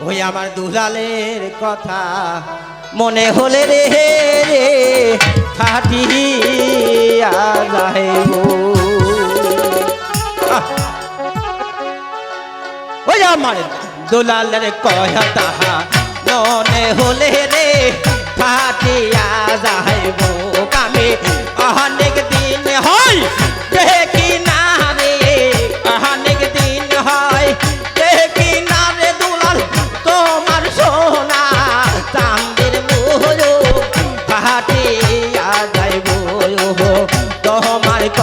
ওই আমার দুলালের কথা মনে হলে রে রে, ফাটিয়া ওই আমার দুলালের কথা মনে হলে রে, ফাটিয়া আজ আহ অনেক দিন হয়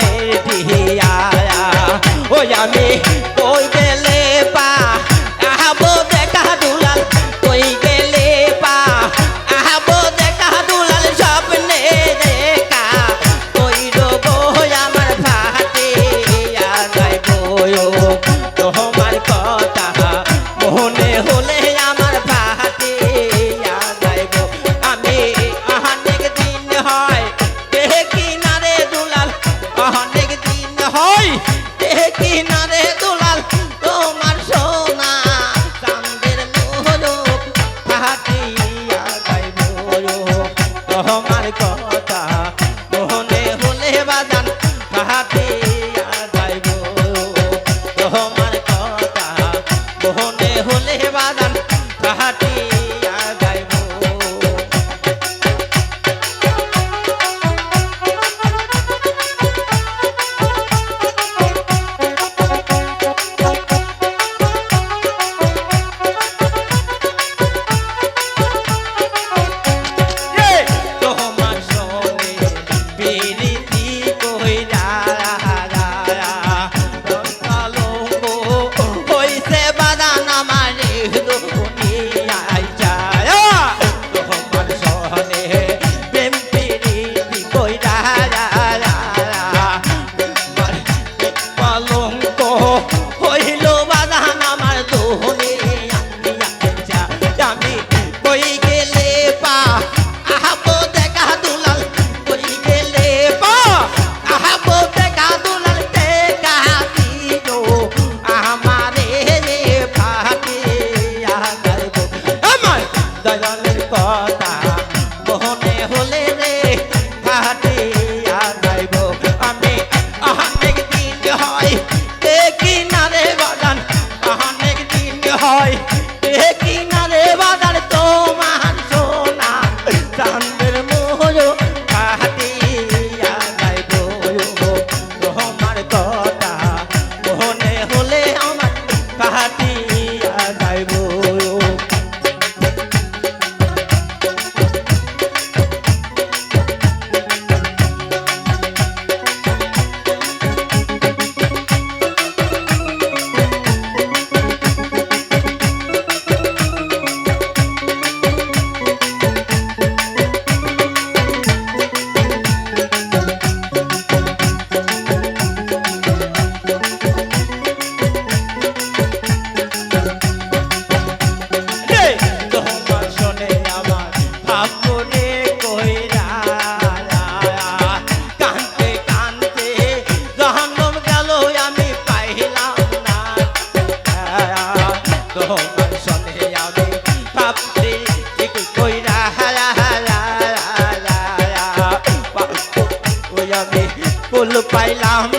মনে দিয়া ওই আমি কই গেলে পা আহাবো বেটা দর্শনে আমি পাপড়ি কইরা হারা হারা হারা আমি ফুল পাইলাম